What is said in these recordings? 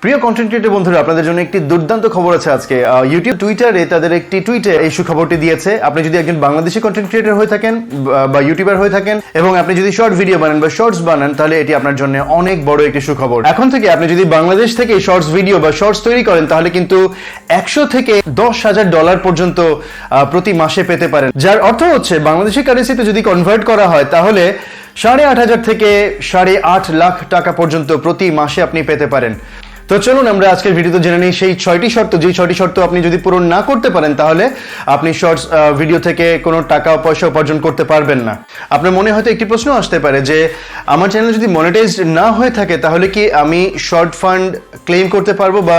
প্রিয় content creator বন্ধুরা, আপনাদের জন্য একটি দুর্দান্ত খবর আছে আজকে। ইউটিউব টুইটারে তাদের একটি টুইটে এই সুখবরটি দিয়েছে। আপনি যদি একজন বাংলাদেশি কন্টেন্ট ক্রিয়েটর হয়ে থাকেন, বা- ইউটিউবার হয়ে থাকেন, এবং আপনি যদি শর্ট ভিডিও বানান বা শর্টস বানান, তাহলে এটি আপনার জন্য অনেক বড় একটি সুখবর। এখন থেকে আপনি যদি বাংলাদেশ থেকে শর্টস ভিডিও বা শর্টস তৈরি করেন, তাহলে কিন্তু একশো থেকে দশ হাজার ডলার পর্যন্ত প্রতি মাসে পেতে পারেন। যার অর্থ হচ্ছে, বাংলাদেশি কারেন্সিতে যদি কনভার্ট করা হয়, তাহলে সাড়ে আট হাজার থেকে সাড়ে আট লাখ টাকা পর্যন্ত প্রতি মাসে আপনি পেতে পারেন। তো চলুন, আমরা আজকের ভিডিওতে জেনে নিই সেই ছয়টি শর্ত। যেই ছয়টি শর্ত আপনি যদি পূরণ না করতে পারেন, তাহলে আপনি শর্টস ভিডিও থেকে কোনো টাকা পয়সা উপার্জন করতে পারবেন না। আপনার মনে হয়তো একটি প্রশ্ন আসতে পারে যে, আমার চ্যানেল যদি মনিটাইজড না হয়ে থাকে, তাহলে কি আমি শর্ট ফান্ড ক্লেম করতে পারব বা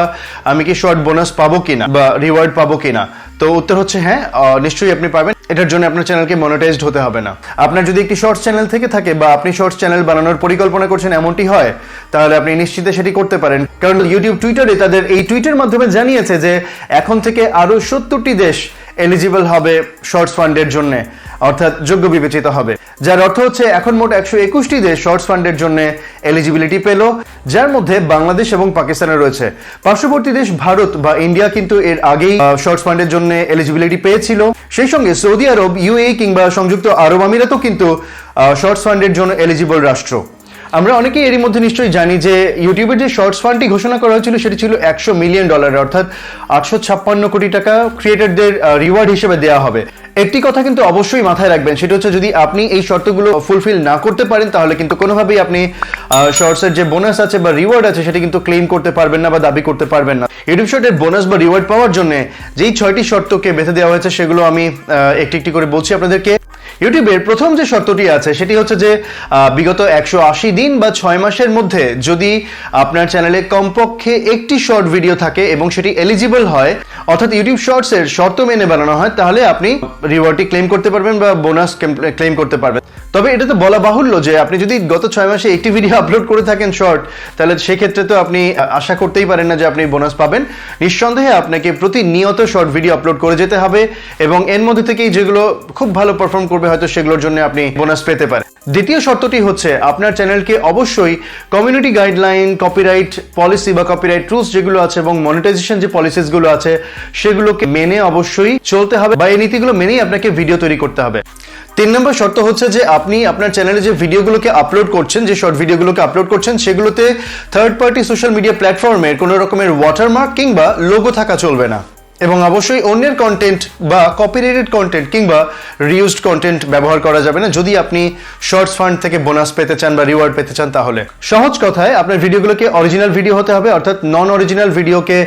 আমি কি শর্ট বোনাস পাবো কিনা বা রিওয়ার্ড পাবো কিনা? তো উত্তর হচ্ছে হ্যাঁ নিশ্চয়ই আপনি পাবেন। এটার জন্য আপনার চ্যানেলকে মনিটাইজড হতে হবে না। আপনার যদি একটি শর্টস চ্যানেল থেকে থাকে বা আপনি শর্টস চ্যানেল বানানোর পরিকল্পনা করছেন এমনটি হয়, তাহলে আপনি নিশ্চিতে সেটি করতে পারেন। কারণ ইউটিউব টুইটারে তাদের এই টুইটের মাধ্যমে জানিয়েছে যে, এখন থেকে আরও সত্তরটি দেশ এলিজিবল হবে শর্টস ফান্ডের জন্য, অর্থাৎ যোগ্য বিবেচিত হবে। যার অর্থ হচ্ছে এখন মোট একশো একুশটি দেশ শর্টস ফান্ডের জন্য এলিজিবিলিটি পেল, যার মধ্যে বাংলাদেশ এবং পাকিস্তানে রয়েছে। পার্শ্ববর্তী দেশ ভারত বা ইন্ডিয়া কিন্তু এর আগেই শর্টস ফান্ডের জন্য এলিজিবিলিটি পেয়েছিল। সেই সঙ্গে সৌদি আরব ইউএই কিংবা সংযুক্ত আরব আমিরাতও কিন্তু শর্টস ফান্ডের জন্য এলিজিবল রাষ্ট্র। আমরা অনেকেই এরই মধ্যে নিশ্চয়ই জানি যে ইউটিউবের যে শর্টস ফান্ডটি ঘোষণা করা হয়েছিল, সেটি ছিল একশো মিলিয়ন ডলার অর্থাৎ আটশো ছাপ্পান্ন কোটি টাকা ক্রিয়েটারদের রিওয়ার্ড হিসেবে দেওয়া হবে। একটি কথা কিন্তু অবশ্যই মাথায় রাখবেন, সেটা হচ্ছে যদি আপনি এই শর্তগুলো ফুলফিল না করতে পারেন, তাহলে কিন্তু কোনোভাবেই আপনি শর্টসের যে বোনাস আছে বা রিওয়ার্ড আছে, সেটি কিন্তু ক্লেম করতে পারবেন না বা দাবি করতে পারবেন না। ইউটিউব শর্টের বোনাস বা রিওয়ার্ড পাওয়ার জন্য যেই ছয়টি শর্তকে বেঁধে দেওয়া হয়েছে, সেগুলো আমি একটি একটি করে বলছি আপনাদেরকে। ইউটিউবের প্রথম যে শর্তটি আছে, সেটি হচ্ছে যে বিগত একশো আশি দিন বা ছয় মাসের মধ্যে যদি আপনার চ্যানেলে কমপক্ষে একটি শর্ট ভিডিও থাকে এবং সেটি এলিজিবল হয়, অর্থাৎ ইউটিউব শর্টস এর শর্ত মেনে বানানো হয়, তাহলে আপনি রিওয়ার্ডটি ক্লেম করতে পারবেন বা বোনাস ক্লেম করতে পারবেন। তবে এটা তো বলা বাহুল্য যে, আপনি যদি গত ছয় মাসে একটি ভিডিও আপলোড করে থাকেন শর্ট তাহলে সেক্ষেত্রে তো আপনি আশা করতেই পারেন না যে আপনি বোনাস পাবেন। নিঃসন্দেহে আপনাকে প্রতিনিয়ত শর্ট ভিডিও আপলোড করে যেতে হবে এবং এর মধ্যে থেকেই যেগুলো খুব ভালো পারফর্ম করবে হয়তো সেগুলোর জন্য আপনি বোনাস পেতে পারেন। দ্বিতীয় শর্তটি হচ্ছে, আপনার চ্যানেলকে অবশ্যই কমিউনিটি গাইডলাইন কপিরাইট পলিসি বা কপিরাইট রুলস যেগুলো আছে এবং মনিটাইজেশন যে পলিসিসগুলো আছে, সেগুলোকে মেনে অবশ্যই চলতে হবে বা এই নীতিগুলো মেনেই আপনাকে ভিডিও তৈরি করতে হবে। তিন নম্বর শর্ত হচ্ছে যে, আপনি আপনার চ্যানেলে যে ভিডিওগুলোকে আপলোড করছেন, যে শর্ট ভিডিওগুলোকে আপলোড করছেন, সেগুলোতে থার্ড পার্টি সোশ্যাল মিডিয়া প্ল্যাটফর্মের কোনো রকমের ওয়াটারমার্ক কিংবা লোগো থাকা চলবে না। এবং অবশ্যই অন্যের কন্টেন্ট বা কপিরাইটেড কন্টেন্ট কিংবা রিউজড কন্টেন্ট ব্যবহার করা যাবে না। যদি আপনি শর্টস ফান্ড থেকে বোনাস পেতে চান বা রিওয়ার্ড পেতে চান তাহলে। সহজ কথায় আপনার ভিডিওগুলোকে অরিজিনাল ভিডিও হতে হবে, অর্থাৎ নন অরিজিনাল ভিডিওকে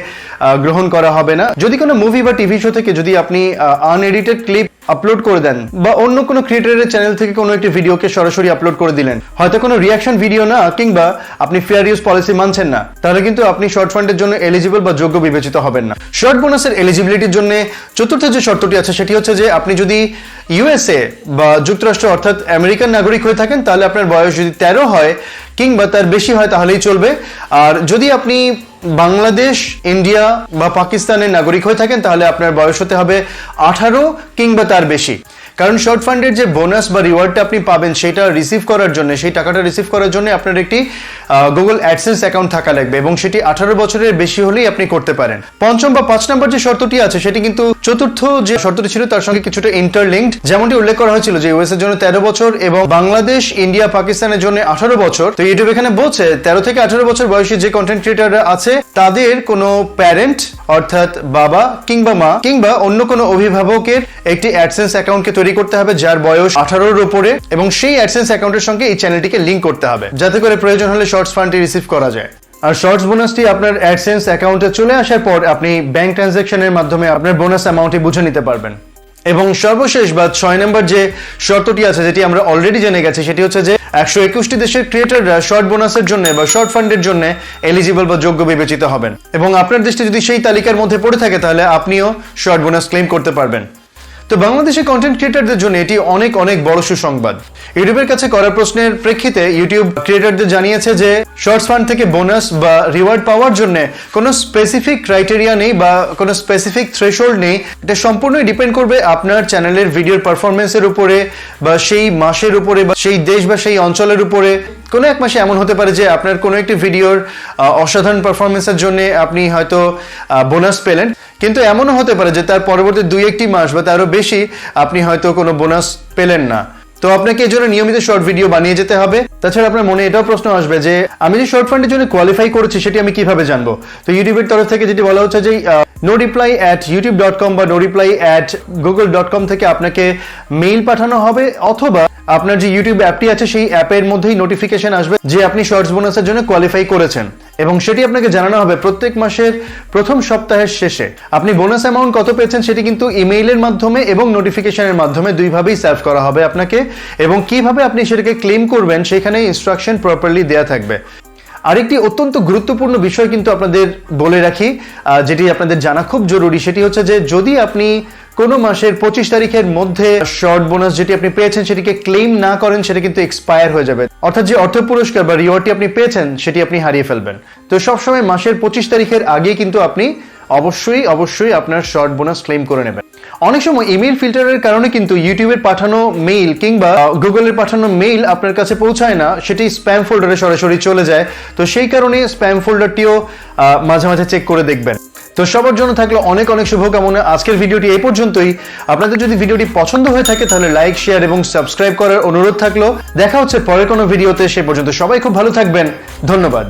গ্রহণ করা হবে না। যদি কোনো মুভি বা টিভি শো থেকে যদি আপনি আনএডিটেড ক্লিপ আপলোড করে দেন বা অন্য কোনো ক্রিয়েটারের চ্যানেল থেকে কোনো একটি ভিডিওকে সরাসরি আপলোড করে দিলেন। হয়তো কোনো রিয়াকশন ভিডিও না, কিংবা আপনি ফেয়ার ইউজ পলিসি মানছেন না, তাহলে কিন্তু আপনি শর্ট ফান্ডের জন্য এলিজিবল বা যোগ্য বিবেচিত হবেন না। শর্ট বোনাসের এলিজিবিলিটির জন্য চতুর্থ যে শর্তটি আছে, সেটি হচ্ছে যে আপনি যদি ইউএসএ বা যুক্তরাষ্ট্র অর্থাৎ আমেরিকান নাগরিক হয়ে থাকেন, তাহলে আপনার বয়স যদি তেরো হয়, কিংবা তার বেশি হয়, তাহলেই চলবে। আর যদি আপনি বাংলাদেশ, ইন্ডিয়া বা পাকিস্তানের নাগরিক হয়ে থাকেন, তাহলে আপনার বয়স হতে হবে আঠারো কিংবা তার বেশি। কারণ শর্ট ফান্ডের যে বোনাস বা রিওয়ার্ডটা আপনি পাবেন, সেটা রিসিভ করার জন্য, সেই টাকাটা রিসিভ করার জন্য আপনার একটি গুগল অ্যাডসেন্স অ্যাকাউন্ট থাকা লাগবে এবং সেটি আঠারো বছরের বেশি হলেই আপনি করতে পারেন। পঞ্চম বা পাঁচ নম্বর যে শর্তটি আছে, সেটি কিন্তু চতুর্থ যে শর্তটি ছিল, তার সঙ্গে কিছুটা ইন্টারলিঙ্কড যেমনটি উল্লেখ করা হয়েছিল যে ইউএস এর জন্য তেরো বছর এবং বাংলাদেশ ইন্ডিয়া পাকিস্তানের জন্য আঠারো বছর। তো ইউটিউব এখানে বলছে, তেরো থেকে আঠারো বছর বয়সী যে কন্টেন্ট ক্রিয়েটাররা আছে, তাদের কোনো প্যারেন্ট অর্থাৎ বাবা কিংবা মা, কিংবা অন্য কোনো অভিভাবকের একটি অ্যাডসেন্স অ্যাকাউন্টকে তৈরি করতে হবে, যার বয়স আঠারোর উপরে, এবং সেই অ্যাডসেন্স অ্যাকাউন্টের সঙ্গে এই চ্যানেলটিকে লিঙ্ক করতে হবে, যাতে করে প্রয়োজন হলে শর্টস ফান্ডটি রিসিভ করা যায়। আর শর্টস বোনাসটি আপনার অ্যাডসেন্স অ্যাকাউন্টে চলে আসার পর আপনি ব্যাংক ট্রানজ্যাকশনের মাধ্যমে আপনার বোনাস অ্যামাউন্টটি বুঝে নিতে পারবেন। এবং সর্বশেষ বা ছয় নম্বর যে শর্তটি আছে, যেটি আমরা অলরেডি জেনে গেছি, সেটি হচ্ছে যে একশো একুশটি দেশের ক্রিয়েটাররা শর্ট বোনাসের জন্য বা শর্ট ফান্ডের জন্য এলিজিবল বা যোগ্য বিবেচিত হবেন। এবং আপনার দেশটি যদি সেই তালিকার মধ্যে পড়ে থাকে, তাহলে আপনিও শর্ট বোনাস ক্লেম করতে পারবেন। তো বাংলাদেশের কন্টেন্ট ক্রিয়েটারদের জন্য এটি অনেক অনেক বড় সুসংবাদ। ইউটিউবের কাছে করা প্রশ্নের প্রেক্ষিতে ইউটিউব ক্রিয়েটারদের জানিয়েছে যে শর্টস ফান্ড থেকে বোনাস বা রিওয়ার্ড পাওয়ার জন্য কোনো স্পেসিফিক ক্রাইটেরিয়া নেই বা কোনো স্পেসিফিক থ্রেশোল্ড নেই। এটা সম্পূর্ণই ডিপেন্ড করবে আপনার চ্যানেলের ভিডিওর পারফরমেন্সের উপরে বা সেই মাসের উপরে বা সেই দেশ বা সেই অঞ্চলের উপরে। কোনো এক মাসে এমন হতে পারে যে, আপনার কোনো একটি ভিডিওর অসাধারণ পারফরমেন্সের জন্য আপনি হয়তো বোনাস পেলেন। কিন্তু এমনও হতে পারে যে তার পরবর্তী দুই একটি মাস বা তারও বেশি আপনি হয়তো কোনো বোনাস পেলেন না। তো আপনাকে এই জন্য নিয়মিত শর্ট ভিডিও বানিয়ে যেতে হবে। তাছাড়া আপনার মনে এটাও প্রশ্ন আসবে যে, আমি যে শর্ট ফান্ডের জন্য কোয়ালিফাই করেছি সেটি আমি কীভাবে জানব? তো ইউটিউবের তরফ থেকে যেটি বলা হচ্ছে যে no reply at YouTube dot com বা no reply at Google dot com থেকে আপনাকে মেইল পাঠানো হবে অথবা আপনার যে ইউটিউব অ্যাপটি আছে, সেই অ্যাপের মধ্যেই নোটিফিকেশন আসবে যে আপনি শর্টস বোনাসের জন্য কোয়ালিফাই করেছেন। এবং সেটি আপনাকে জানানো হবে প্রত্যেক মাসের প্রথম সপ্তাহের শেষে। আপনি বোনাস অ্যামাউন্ট কত পেয়েছেন সেটি কিন্তু ইমেইলের মাধ্যমে এবং নোটিফিকেশনের মাধ্যমে দুইভাবেই সার্ভ করা হবে আপনাকে এবং কীভাবে আপনি সেটাকে ক্লেম করবেন সেখানে ইনস্ট্রাকশন প্রপারলি দেওয়া থাকবে। আরেকটি অত্যন্ত গুরুত্বপূর্ণ বিষয় কিন্তু আপনাদের বলে রাখি যেটি আপনাদের জানা খুব জরুরি, সেটি হচ্ছে যে যদি আপনি কোনো মাসের পঁচিশ তারিখের মধ্যে শর্ট বোনাস যেটি আপনি পেয়েছেন সেটিকে ক্লেম না করেন, সেটা কিন্তু এক্সপায়ার হয়ে যাবে। অর্থাৎ যে অর্থ পুরস্কার বা রিওয়ার্ডটি আপনি পেয়েছেন, সেটি আপনি হারিয়ে ফেলবেন। তো সবসময় মাসের পঁচিশ তারিখের আগে কিন্তু আপনি অবশ্যই অবশ্যই আপনার শর্ট বোনাস ক্লেম করে নেবেন। অনেক সময় ইমেল ফিল্টারের কারণে কিন্তু ইউটিউবের পাঠানো মেইল কিংবা গুগলের পাঠানো মেইল আপনার কাছে পৌঁছায় না, সেটি স্প্যাম ফোল্ডারে সরাসরি চলে যায়। তো সেই কারণে স্প্যাম ফোল্ডারটিও মাঝে মাঝে চেক করে দেখবেন। তো সবার জন্য থাকল অনেক অনেক শুভকামনা। আজকের ভিডিওটি এই পর্যন্তই। আপনাদের যদি ভিডিওটি পছন্দ হয়ে থাকে, তাহলে লাইক শেয়ার এবং সাবস্ক্রাইব করার অনুরোধ থাকল। দেখা হচ্ছে পরের কোনো ভিডিওতে, সে পর্যন্ত সবাই খুব ভালো থাকবেন। ধন্যবাদ।